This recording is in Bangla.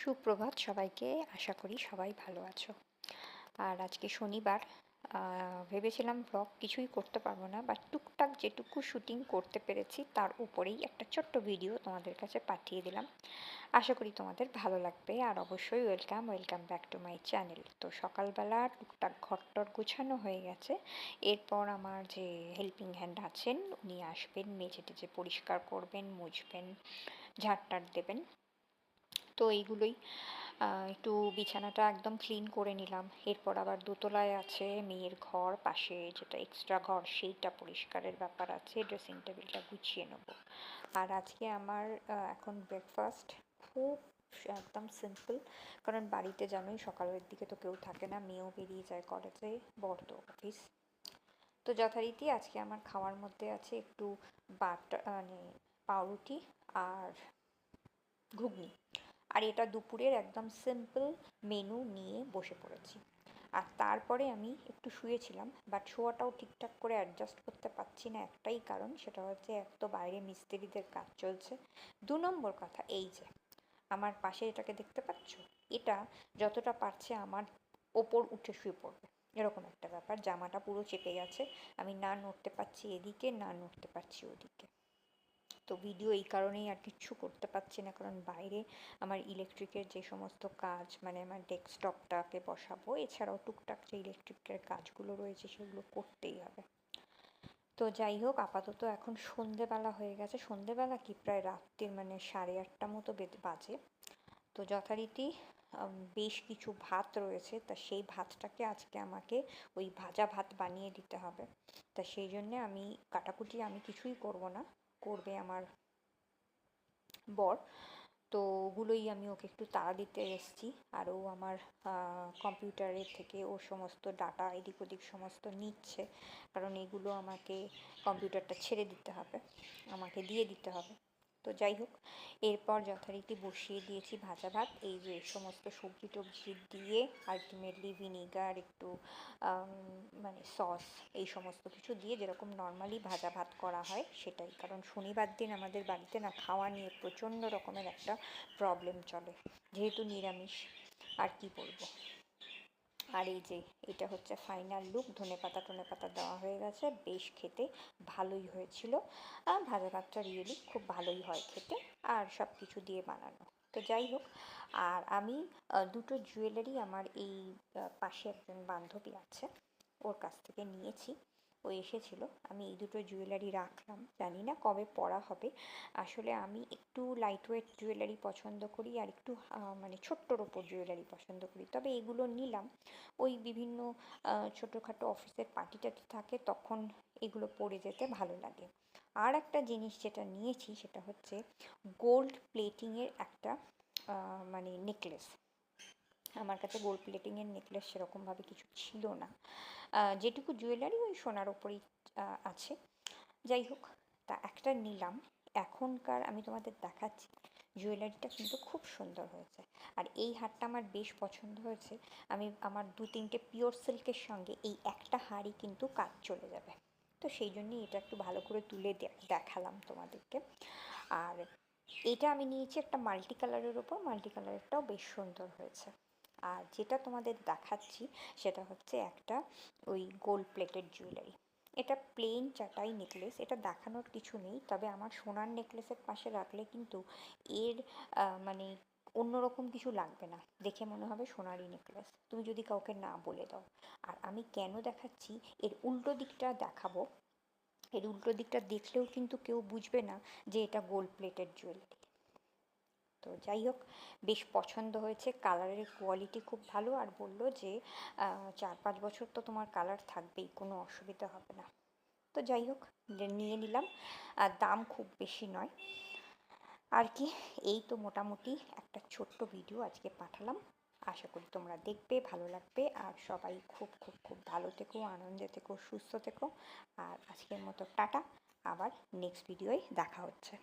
সুপ্রভাত সবাইকে। আশা করি সবাই ভালো আছো। আর আজকে শনিবার ভেবেছিলাম ব্লগ কিছুই করতে পারব না বাট টুকটাক যেটুকু শুটিং করতে পেরেছি, তার উপরেই একটা ছোট্ট ভিডিও তোমাদের কাছে পাঠিয়ে দিলাম। আশা করি তোমাদের ভালো লাগবে, আর অবশ্যই welcome welcome back to my channel তো সকালবেলা টুকটাক ঘরটর গুছানো হয়ে গেছে। এরপর আমার যে হেল্পিং হ্যান্ড আছেন, উনি আসবেন মেঝে টেঝে পরিষ্কার করবেন, মুছবেন ঝাড়টার দেবেন। তো এইগুলোই। একটু বিছানাটা একদম ক্লিন করে নিলাম। এরপর আবার দোতলায় আছে মেয়ের ঘর, পাশে যেটা এক্সট্রা ঘর সেইটা পরিষ্কারের ব্যাপার আছে ড্রেসিং টেবিলটা গুছিয়ে নেব। আর আজকে আমার এখন ব্রেকফাস্ট খুব একদম সিম্পল কারণ বাড়িতে জানোই সকালের দিকে তো কেউ থাকে না, মেয়েও বেরিয়ে যায় কলেজে বর্দ অফিস তো যথারীতি আজকে আমার খাওয়ার মধ্যে আছে একটু বাটা মানে পাউরুটি আর ঘুগনি। আর এটা দুপুরের একদম সিম্পল মেনু নিয়ে বসে পড়েছি। আর তারপরে আমি একটু শুয়েছিলাম বাট শোয়াটাও ঠিকঠাক করে অ্যাডজাস্ট করতে পারছি না একটাই কারণ, সেটা হচ্ছে এক তো বাইরে মিস্ত্রিদের কাজ চলছে। দু নম্বর কথা এই যে, আমার পাশে এটাকে দেখতে পাচ্ছ? এটা যতটা পারছে আমার ওপর উঠে শুয়ে পড়বে। এরকম একটা ব্যাপার, জামাটা পুরো চেপে গেছে, আমি না নড়তে পারছি এদিকে, না নড়তে পারছি ওদিকে। তো ভিডিও এই কারণেই আর কিচ্ছু করতে পারছি না। কারণ বাইরে আমার ইলেকট্রিকের যে সমস্ত কাজ মানে আমার ডেস্কটপটাকে বসাবো, এছাড়াও টুকটাক যে ইলেকট্রিকের কাজগুলো রয়েছে সেগুলো করতেই হবে। তো যাই হোক, আপাতত এখন সন্ধেবেলা হয়ে গেছে। সন্ধেবেলা কি? প্রায় রাত্রির মানে সাড়ে আটটা মতো বাজে। তো যথারীতি বেশ কিছু ভাত রয়েছে। তা সেই ভাতটাকে আজকে আমাকে ওই ভাজা ভাত বানিয়ে দিতে হবে। তা সেই জন্যে আমি কাটাকুটি আমি কিছুই করব না। করবে আমার বর। তো ওগুলোই আমি ওকে একটু তাড়া দিতে এসেছি। আর ও আমার কম্পিউটারের থেকে ও সমস্ত ডাটা, এদিক ওদিক সমস্ত নিচ্ছে। কারণ এগুলো আমাকে কম্পিউটারটা ছেড়ে দিতে হবে। আমাকে দিয়ে দিতে হবে। তো যাই হোক, এরপর যথারীতি বসিয়ে দিয়েছি ভাজা ভাত। এই যে সমস্ত সবজি টবজি দিয়ে আলটিমেটলি ভিনিগার একটু মানে সস এই সমস্ত কিছু দিয়ে যেরকম নর্মালি ভাজা ভাত করা হয় সেটাই। কারণ শনিবার দিন আমাদের বাড়িতে না খাওয়া নিয়ে প্রচণ্ড রকমের একটা প্রবলেম চলে, যেহেতু নিরামিষ। আর কি বলব? আর এই যে এটা হচ্ছে ফাইনাল লুক ধনে পাতা, টনে পাতা দেওয়া হয়ে গেছে, বেশ খেতে ভালোই হয়েছিল। আর ভাজা ভাতটা রিয়েলি খুব ভালোই হয় খেতে আর সব কিছু দিয়ে বানানো। তো যাই হোক, আর আমি দুটো জুয়েলারি আমার এই পাশে একজন বান্ধবী আছে, ওর কাছ থেকে নিয়েছি। ও এসেছিল। আমি এই দুটো জুয়েলারি রাখলাম। জানি না কবে পরা হবে। আসলে আমি একটু লাইট ওয়েট জুয়েলারি পছন্দ করি আর একটু মানে ছোট্টর ওপর জুয়েলারি পছন্দ করি। তবে এগুলো নিলাম। ওই বিভিন্ন ছোটোখাটো অফিসের পার্টি টাটি থাকে, তখন এগুলো পরে যেতে ভালো লাগে। আর একটা জিনিস যেটা নিয়েছি সেটা হচ্ছে গোল্ড প্লেটিংয়ের একটা মানে নেকলেস আমার কাছে গোল্ড প্লেটিংয়ের নেকলেস সেরকমভাবে কিছু ছিল না। যেটুকু জুয়েলারি ওই সোনার ওপরেই আছে। যাই হোক, তা একটা নিলাম। এখনকার আমি তোমাদের দেখাচ্ছি জুয়েলারিটা কিন্তু খুব সুন্দর হয়েছে। আর এই হারটা আমার বেশ পছন্দ হয়েছে। আমি আমার দু তিনটে পিওর সিল্কের সঙ্গে এই একটা হারই কিন্তু কাজ চলে যাবে। তো সেই জন্যই এটা একটু ভালো করে তুলে দেখালাম তোমাদেরকে। আর এটা আমি নিয়েছি একটা মাল্টি কালারের ওপর। মাল্টি কালারেরটাও বেশ সুন্দর হয়েছে। আর যেটা তোমাদের দেখাচ্ছি সেটা হচ্ছে একটা ওই গোল্ড প্লেটেড জুয়েলারি এটা প্লেন চাটাই নেকলেস এটা দেখানোর কিছু নেই, তবে আমার সোনার নেকলেসের পাশে রাখলে কিন্তু এর মানে অন্যরকম কিছু লাগবে না। দেখে মনে হবে সোনারই নেকলেস তুমি যদি কাউকে না বলে দাও। আর আমি কেন দেখাচ্ছি, এর উল্টো দিকটা দেখাবো। এর উল্টো দিকটা দেখলেও কিন্তু কেউ বুঝবে না যে এটা গোল্ড প্লেটেড জুয়েলারি তো যাই হোক, বেশ পছন্দ হয়েছে। কালারের কোয়ালিটি খুব ভালো আর বলল যে চার পাঁচ বছর তো তোমার কালার থাকবেই, কোনো অসুবিধা হবে না। তো যাই হোক নিয়ে নিলাম। আর দাম খুব বেশি নয়। আর কি, এই তো মোটামুটি একটা ছোট্ট ভিডিও আজকে পাঠালাম। আশা করি তোমরা দেখবে, ভালো লাগবে। আর সবাই খুব খুব খুব ভালো থেকো, আনন্দে থেকো, সুস্থ থেকো। আর আজকের মতো টাটা। আবার নেক্সট ভিডিওয় দেখা হচ্ছে।